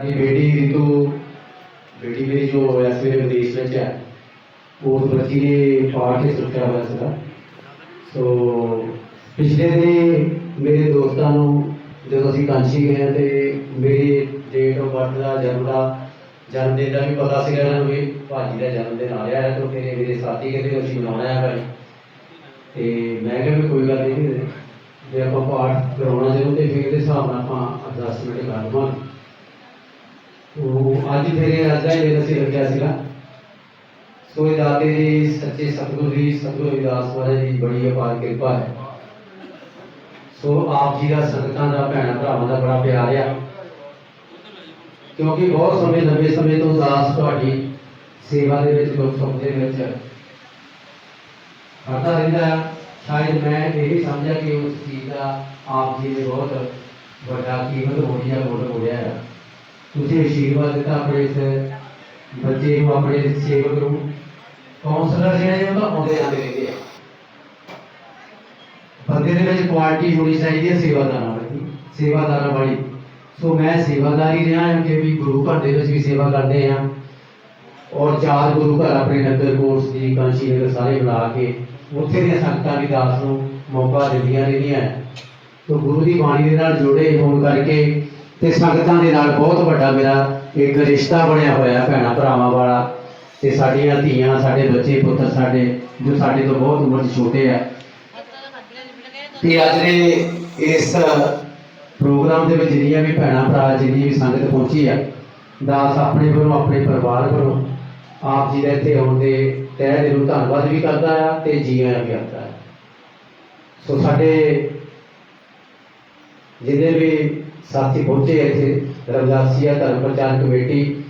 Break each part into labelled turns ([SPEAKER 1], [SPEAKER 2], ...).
[SPEAKER 1] ਮੇਰੀ ਬੇਟੀ ਰਿਤੂ ਬੇਟੀ ਮੇਰੀ ਜੋ ਇਸ ਵੇਲੇ ਵਿਦੇਸ਼ ਵਿੱਚ ਹੈ, ਉਹ ਬੱਚੀ ਨੇ ਪਾਠ ਕੇ ਸੁੱਟਿਆ ਹੋਇਆ ਸੋ ਪਿਛਲੇ ਦਿਨ ਮੇਰੇ ਦੋਸਤਾਂ ਨੂੰ ਜਦੋਂ ਅਸੀਂ ਕਾਂਚੀ ਗਏ ਤੇ ਮੇਰੀ ਡੇਟ ਆਫ ਬਰਥ ਦਾ ਜਨਮ ਦਾ, ਜਨਮ ਦਿਨ ਦਾ ਵੀ ਪਤਾ ਸੀਗਾ ਇਹਨਾਂ ਨੂੰ ਵੀ, ਭਾਜੀ ਦਾ ਜਨਮ ਦਿਨ ਆ ਰਿਹਾ ਹੈ ਤਾਂ ਫਿਰ ਮੇਰੇ ਸਾਥੀ ਕਹਿੰਦੇ ਅਸੀਂ ਮਨਾਉਣਾ ਹੈ ਭਾਈ ਤੇ ਮੈਂ ਕਿਹਾ ਵੀ ਕੋਈ ਗੱਲ ਨਹੀਂ, ਜੇ ਆਪਾਂ ਪਾਠ ਕਰਾਉਣਾ ਜਦੋਂ ਤੇ ਫਿਰ ਦੇ ਹਿਸਾਬ ਨਾਲ ਆਪਾਂ ਅਰਦਾਸ ਮਿੰਟ ਕਰ ਲਵਾਂਗੇ ਅੱਜ ਤੇਰੇ ਅੱਜ ਦਾ ਹੀ ਅਸੀਂ ਰੱਖਿਆ ਸੀਗਾ। ਸੋ ਦਾਤੇ ਦੀ ਸੱਚੇ ਸਤਿਗੁਰੂ ਦੀ ਸਤਿਗੁਰੂ ਵਿਦਾਸ ਮਹਾਰਾਜ ਦੀ ਬੜੀ ਅਪਾਰ ਕਿਰਪਾ ਹੈ। ਸੋ ਆਪ ਜੀ ਦਾ ਸੰਗਤਾਂ ਦਾ, ਭੈਣਾਂ ਭਰਾਵਾਂ ਦਾ ਬੜਾ ਪਿਆਰ ਆ। ਕਿਉਂਕਿ ਬਹੁਤ ਸਮੇਂ, ਲੰਬੇ ਸਮੇਂ ਤੋਂ ਉਦਾਸ ਤੁਹਾਡੀ ਸੇਵਾ ਦੇ ਵਿੱਚ ਦੁੱਖ ਸੁੱਖ ਦੇ ਵਿੱਚ ਕਰਦਾ ਰਹਿੰਦਾ ਹੈ। ਸ਼ਾਇਦ ਮੈਂ ਇਹ ਸਮਝਿਆ ਕਿ ਉਸ ਚੀਜ਼ ਦਾ ਆਪ ਜੀ ਨੇ ਬਹੁਤ ਵੱਡਾ ਕੀਮਤ ਹੋਣੀ ਹੈ ਮੁੱਲ ਹੋਇਆ ਹੈ ਤੁਸੀਂ ਆਸ਼ੀਰਵਾਦ ਦਿੱਤਾ ਆਪਣੇ ਇਸ ਬੱਚੇ ਨੂੰ ਆਪਣੇ ਸੇਵਕ ਨੂੰ ਕਾਉਂਸਲਰ ਜਿਹੜੇ ਨੇ ਉਹ ਤਾਂ ਆਉਂਦੇ ਜਾਂਦੇ ਰਹਿੰਦੇ ਆ ਬੰਦੇ ਦੇ ਵਿੱਚ ਕੁਆਲਿਟੀ ਹੋਣੀ ਚਾਹੀਦੀ ਹੈ ਸੇਵਾਦਾਰਾਂ ਵਾਲੀ ਸੇਵਾਦਾਰਾਂ ਵਾਲੀ ਸੋ ਮੈਂ ਸੇਵਾਦਾਰੀ ਰਿਹਾ ਹਾਂ ਕਿ ਵੀ ਗੁਰੂ ਘਰ ਦੇ ਵਿੱਚ ਵੀ ਸੇਵਾ ਕਰਦੇ ਹਾਂ ਔਰ ਚਾਰ ਗੁਰੂ ਘਰ ਆਪਣੇ ਨਗਰ ਕੋਰਸ ਦੀ ਕਾਂਸ਼ੀ ਨਗਰ ਸਾਰੇ ਬੁਲਾ ਕੇ ਉੱਥੇ ਦੀਆਂ ਸੰਗਤਾਂ ਵੀ ਦਾਸ ਨੂੰ ਮੌਕਾ ਦਿੰਦੀਆਂ ਰਹਿੰਦੀਆਂ। ਤੋ ਗੁਰੂ ਦੀ ਬਾਣੀ ਦੇ ਨਾਲ ਜੁੜੇ ਹੋਣ ਕਰਕੇ ਤੇ ਸੰਗਤਾਂ ਦੇ ਨਾਲ ਬਹੁਤ ਵੱਡਾ ਮੇਰਾ ਇੱਕ ਰਿਸ਼ਤਾ ਬਣਿਆ ਹੋਇਆ ਭੈਣਾਂ ਭਰਾਵਾਂ ਵਾਲਾ। ਤੇ ਸਾਡੀਆਂ ਧੀਆਂ, ਸਾਡੇ ਬੱਚੇ ਪੁੱਤਰ ਸਾਡੇ ਜੋ ਸਾਡੇ ਤੋਂ ਬਹੁਤ ਉਮਰ ਛੋਟੇ ਆ। ਤੇ ਅੱਜ ਦੇ ਇਸ ਪ੍ਰੋਗਰਾਮ ਦੇ ਵਿੱਚ ਜਿੰਨੀਆਂ ਵੀ ਭੈਣਾਂ ਭਰਾ, ਜਿੰਨੀ ਵੀ ਸੰਗਤ ਪਹੁੰਚੀ ਆ, ਦਾਸ ਆਪਣੇ ਵੱਲੋਂ, ਆਪਣੇ ਪਰਿਵਾਰ ਵੱਲੋਂ, ਆਪ ਜੀ ਦਾ ਇੱਥੇ ਆਉਣ ਦੇ ਤਹਿ ਦਿਲੋਂ ਧੰਨਵਾਦ ਵੀ ਕਰਦਾ ਆ ਤੇ ਜੀ ਆਇਆਂ ਵੀ ਕਰਦਾ ਆ। ਸੋ ਸਾਡੇ ਜਿੰਨੇ ਵੀ ਸਾਥੀ ਪਹੁੰਚੇ ਇੱਥੇ। ਰਵਦਾਸੀਆ ਧਰਮ ਪ੍ਰਚਾਰ ਕਮੇਟੀ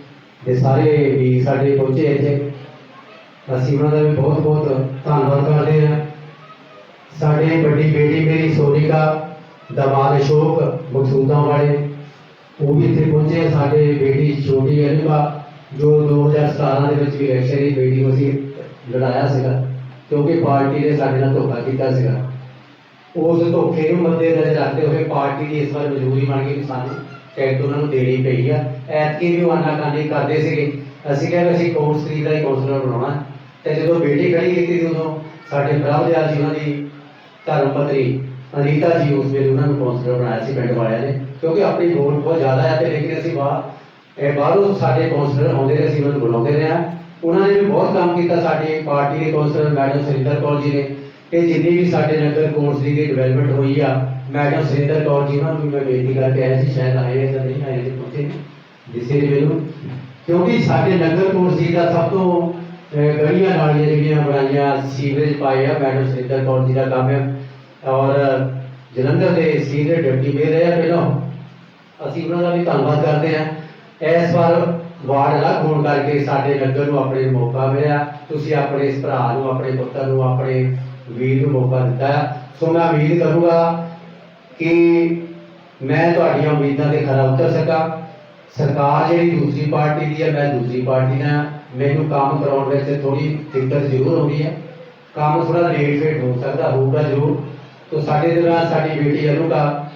[SPEAKER 1] ਦੇ ਸਾਰੇ ਵੀ ਸਾਡੇ ਪਹੁੰਚੇ ਇੱਥੇ। ਅਸੀਂ ਉਹਨਾਂ ਦਾ ਵੀ ਬਹੁਤ ਬਹੁਤ ਧੰਨਵਾਦ ਕਰਦੇ ਹਾਂ। ਸਾਡੇ ਵੱਡੀ ਬੇਟੀ ਮੇਰੀ ਸੋਨਿਕਾ ਦਮਾਦ ਅਸ਼ੋਕ ਮਕਸੂਦਾਂ ਵਾਲੇ, ਉਹ ਵੀ ਇੱਥੇ ਪਹੁੰਚੇ ਸਾਡੇ ਬੇਟੀ ਛੋਟੀ ਅਨੁਭਾ, ਜੋ 2017 ਦੇ ਵਿੱਚ ਵੀ ਇਲੈਕਸ਼ਨ ਦੀ ਬੇਟੀ ਨੂੰ ਅਸੀਂ ਲੜਾਇਆ ਸੀਗਾ, ਕਿਉਂਕਿ ਪਾਰਟੀ ਨੇ ਸਾਡੇ ਨਾਲ ਧੋਖਾ ਕੀਤਾ ਸੀਗਾ। ਉਸ ਧੋਖੇ ਨੂੰ ਮੱਦੇ ਨਜ਼ਰ ਰੱਖਦੇ ਹੋਏ ਪਾਰਟੀ ਦੀ ਇਸ ਵਾਰ ਮਜਬੂਰੀ ਬਣ ਗਈ ਕਿ ਸਾਨੂੰ ਟਿਕਟ ਉਹਨਾਂ ਨੂੰ ਦੇਣੀ ਪਈ ਆ। ਐਤਕੀ ਵੀ ਉਹ ਆਨਾਕਾਨੀ ਕਰਦੇ ਸੀਗੇ। ਅਸੀਂ ਕਿਹਾ ਵੀ ਅਸੀਂ ਕੌਂਸਲਰ ਦਾ ਹੀ ਕੌਂਸਲਰ ਬਣਾਉਣਾ ਤੇ ਜਦੋਂ ਬੇਟੀ ਖੜੀ ਕੀਤੀ ਸੀ ਉਦੋਂ ਸਾਡੇ ਪ੍ਰਭਜੋਤ ਜੀ ਉਹਨਾਂ ਦੀ ਧਰਮ ਪਤਨੀ ਅਨੀਤਾ ਜੀ ਉਸ ਵੇਲੇ ਉਹਨਾਂ ਨੂੰ ਕੌਂਸਲਰ ਬਣਾਇਆ ਸੀ, ਪਿੰਡ ਵਾਲਿਆਂ ਨੇ। ਕਿਉਂਕਿ ਆਪਣੀ ਵੋਟ ਬਹੁਤ ਜ਼ਿਆਦਾ ਹੈ ਤੇ ਲੇਕਿਨ ਅਸੀਂ ਬਾਹਰ ਇਹ ਬਾਹਰੋਂ ਸਾਡੇ ਕੌਂਸਲਰ ਆਉਂਦੇ ਰਹੇ, ਅਸੀਂ ਉਹਨਾਂ ਨੂੰ ਬੁਲਾਉਂਦੇ ਰਹੇ ਹਾਂ। ਉਹਨਾਂ ਨੇ ਵੀ ਬਹੁਤ ਕੰਮ ਕੀਤਾ, ਸਾਡੀ ਪਾਰਟੀ ਦੇ ਕੌਂਸਲਰ ਮੈਡਮ ਸੁਰਿੰਦਰ ਕੌਰ ਜੀ ਨੇ। ਤੇ ਜਿੰਨੀ ਵੀ ਸਾਡੇ ਨਗਰ ਕੌਂਸਲ ਦੀ ਡਿਵੈਲਪਮੈਂਟ ਹੋਈ ਆ ਮੈਡਮ ਸੁਰਿੰਦਰ ਕੌਰ ਜੀ ਉਹਨਾਂ ਨੂੰ ਵੀ ਮੈਂ ਬੇਨਤੀ ਕਰਕੇ ਆਇਆ ਸੀ ਸ਼ਾਇਦ ਆਏ ਜਾਂ ਨਹੀਂ ਆਏ ਤੇ ਪਹੁੰਚੇ ਦਿਸੇ ਮੈਨੂੰ। ਕਿਉਂਕਿ ਸਾਡੇ ਨਗਰ ਕੌਂਸਲ ਦਾ ਸਭ ਤੋਂ ਗਲੀਆਂ ਨਾਲੀਆਂ ਜਿਹੜੀਆਂ ਬਣਾਈਆਂ ਸੀਵਰੇਜ ਪਾਏ ਆ ਮੈਡਮ ਸੁਰਿੰਦਰ ਕੌਰ ਜੀ ਦਾ ਕੰਮ। ਹੈ ਔਰ ਜਲੰਧਰ ਦੇ ਸੀਨੀਅਰ ਡਿਪਟੀ ਮੇਅਰ ਰਹੇ ਪਹਿਲਾਂ। ਅਸੀਂ ਉਹਨਾਂ ਦਾ ਵੀ ਧੰਨਵਾਦ ਕਰਦੇ ਹਾਂ। ਇਸ ਵਾਰ ਵਾਰਡ ਅਲੱਗ ਹੋਣ ਕਰਕੇ ਸਾਡੇ ਨਗਰ ਨੂੰ ਆਪਣੇ ਮੌਕਾ ਮਿਲਿਆ। ਤੁਸੀਂ ਆਪਣੇ ਇਸ ਭਰਾ ਨੂੰ, ਆਪਣੇ ਪੁੱਤਰ ਨੂੰ, ਆਪਣੇ ਵੀਰ ਨੂੰ ਮੌਕਾ ਦਿੱਤਾ। ਹੈ। ਸੋ ਮੈਂ ਉਮੀਦ ਕਰੂੰਗਾ ਕਿ ਮੈਂ ਤੁਹਾਡੀਆਂ ਉਮੀਦਾਂ ਤੇ ਖਰਾ ਉਤਰ ਸਕਾਂ। ਸਰਕਾਰ ਜਿਹੜੀ ਦੂਸਰੀ ਪਾਰਟੀ ਦੀ ਹੈ, ਮੈਂ ਦੂਸਰੀ ਪਾਰਟੀ ਦਾ ਮੈਨੂੰ ਕੰਮ ਕਰਾਉਣ ਵਿੱਚ ਥੋੜੀ ਦਿੱਕਤ ਜ਼ਰੂਰ ਆਉਂਦੀ ਹੈ। ਕੰਮ ਥੋੜਾ ਲੇਟ ਫੇਟ ਹੋ ਸਕਦਾ, ਹੋਊਗਾ ਜ਼ਰੂਰ। ਤੋ ਸਾਡੇ ਦੇ ਨਾਲ ਸਾਡੀ ਬੇਟੀ ਅਨੁਕਾ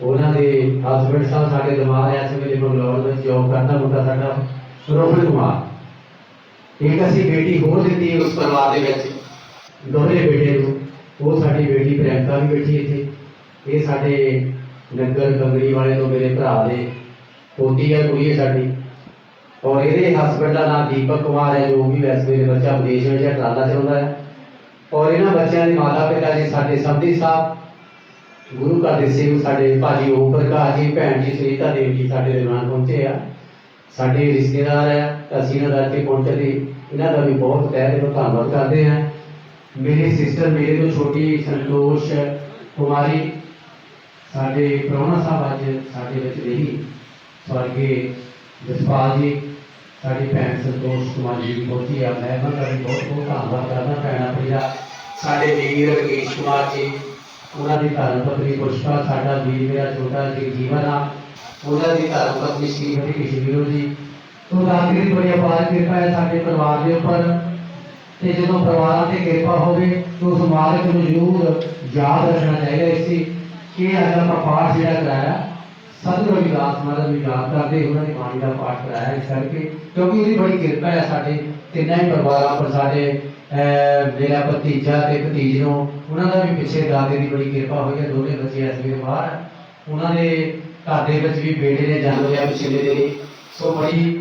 [SPEAKER 1] ਉਹਨਾਂ ਦੇ ਹਸਬੰਡ ਸਾਹਿਬ ਸਾਡੇ ਦਿਮਾਗ ਇਸ ਵੇਲੇ ਬੰਗਲੌਰ ਵਿੱਚ ਜੌਬ ਕਰਦਾ ਮੁੰਡਾ ਸਾਡਾ ਰੋਹਨ ਕੁਮਾਰ। ਇੱਕ ਅਸੀਂ ਬੇਟੀ ਹੋਰ ਦਿੱਤੀ ਉਸ ਪਰਿਵਾਰ ਦੇ ਵਿੱਚ। ਦੋਨੇ ਬੇਟੇ ਨੂੰ ਉਹ ਸਾਡੀ ਬੇਟੀ ਪ੍ਰਿਯੰਕਾ ਵੀ ਬੈਠੀ ਇੱਥੇ। ਇਹ ਸਾਡੇ ਨਗਰ ਕੰਗੜੀ ਵਾਲੇ ਤੋਂ ਮੇਰੇ ਭਰਾ ਦੇ ਪੋਤੀ ਹੈ ਕੁੜੀ ਹੈ ਸਾਡੀ। ਔਰ ਇਹਦੇ ਹਸਬੰਡ ਦਾ ਨਾਮ ਦੀਪਕ ਕੁਮਾਰ ਹੈ ਜੋ ਵੀ ਵੈਸੇ ਮੇਰੇ ਬੱਚਾ ਵਿਦੇਸ਼ ਵਿੱਚ ਹੈ, ਟਰਾਲਾ ਚਲਾਉਂਦਾ ਹੈ। ਔਰ ਇਹਨਾਂ ਬੱਚਿਆਂ ਦੇ ਮਾਤਾ ਪਿਤਾ ਜੀ ਸਾਡੇ ਸਬਦੀ ਸਾਹਿਬ ਗੁਰੂ ਘਰ ਦੇ ਸੇਵਕ ਸਾਡੇ ਭਾਜੀ ਓਮ ਪ੍ਰਕਾਸ਼ ਜੀ ਭੈਣ ਜੀ ਸੁਨੀਤਾ ਦੇਵ ਜੀ ਸਾਡੇ ਦਰਬਾਰ ਪਹੁੰਚੇ ਆ। ਸਾਡੇ ਰਿਸ਼ਤੇਦਾਰ ਆ ਅਸੀਂ ਇਹਨਾਂ ਦਾ ਇੱਥੇ ਪਹੁੰਚੇ ਲਈ ਇਹਨਾਂ ਦਾ ਵੀ ਬਹੁਤ ਤਹਿ ਦਿਲੋਂ ਧੰਨਵਾਦ ਕਰਦੇ ਹਾਂ। ਮੇਰੀ ਸਿਸਟਰ ਮੇਰੇ ਤੋਂ ਛੋਟੀ ਸੰਤੋਸ਼ ਕੁਮਾਰੀ ਸਾਡੇ ਪ੍ਰਾਹੁਣਾ ਸਾਹਿਬ ਅੱਜ ਸਾਡੇ ਵਿੱਚ ਨਹੀਂ ਸਵਰਗੀ ਜਸਪਾਲ ਜੀ ਸਾਡੀ ਭੈਣ ਸੰਤੋਸ਼ ਕੁਮਾਰ ਜੀ ਦੀ ਪਹੁੰਚੀ ਆ ਮੈਂ ਉਹਨਾਂ ਦਾ ਵੀ ਬਹੁਤ ਬਹੁਤ ਧੰਨਵਾਦ ਕਰਦਾ ਭੈਣ ਆਪਣੀ ਦਾ ਸਾਡੇ ਵੀਰ ਰਕੇਸ਼ ਕੁਮਾਰ ਜੀ ਉਹਨਾਂ ਦੀ ਧਰਮ ਪਤਨੀ ਪੁਸ਼ਪਾ ਸਾਡਾ ਵੀਰ ਮੇਰਾ ਛੋਟਾ ਜੀ ਜੀਵਨ ਆ ਉਹਨਾਂ ਦੀ ਧਰਮ ਪਤਨੀ ਸ਼੍ਰੀਮਤੀ ਕਿਸ਼ਨਵੀਰ ਜੀ ਤੋਂ ਦਾਤਰੀ ਦੀ ਬੜੀ ਅਪਾਰ ਕਿਰਪਾ ਹੈ ਸਾਡੇ ਪਰਿਵਾਰ ਦੇ ਉੱਪਰ ਤੇ ਜਦੋਂ ਪਰਿਵਾਰਾਂ ਤੇ ਕਿਰਪਾ ਹੋਵੇ ਤਾਂ ਉਸ ਮਾਲਕ ਨੂੰ ਜ਼ਰੂਰ ਯਾਦ ਰੱਖਣਾ ਚਾਹੀਦਾ ਇਸ ਕਿ ਅੱਜ ਆਪਾਂ ਪਾਠ ਜਿਹੜਾ ਕਰਾਇਆ ਸਤਿਗੁਰੂ ਰਵਿਦਾਸ ਮਹਾਰਾਜ ਨੂੰ ਯਾਦ ਕਰਦੇ ਉਹਨਾਂ ਦੀ ਬਾਣੀ ਦਾ ਪਾਠ ਕਰਾਇਆ ਇਸ ਕਰਕੇ ਕਿਉਂਕਿ ਉਹਦੀ ਬੜੀ ਕਿਰਪਾ ਹੈ ਸਾਡੇ ਤਿੰਨਾਂ ਹੀ ਪਰਿਵਾਰਾਂ ਪਰ ਸਾਡੇ ਅਹ, ਮੇਰਾ ਭਤੀਜਾ ਤੇ ਭਤੀਜ ਨੂੰ ਉਹਨਾਂ ਦਾ ਵੀ ਪਿੱਛੇ ਦਾਦੇ ਦੀ ਬੜੀ ਕਿਰਪਾ ਹੋਈ ਹੈ ਦੋਨੇ ਬੱਚੇ ਇਸ ਵੇਲੇ ਬਾਹਰ ਉਹਨਾਂ ਦੇ ਘਰ ਦੇ ਵਿੱਚ ਵੀ ਬੇਟੇ ਨੇ ਜਨਮ ਲਿਆ ਪਿਛਲੇ ਦਿਨੀ ਸੋ ਬੜੀ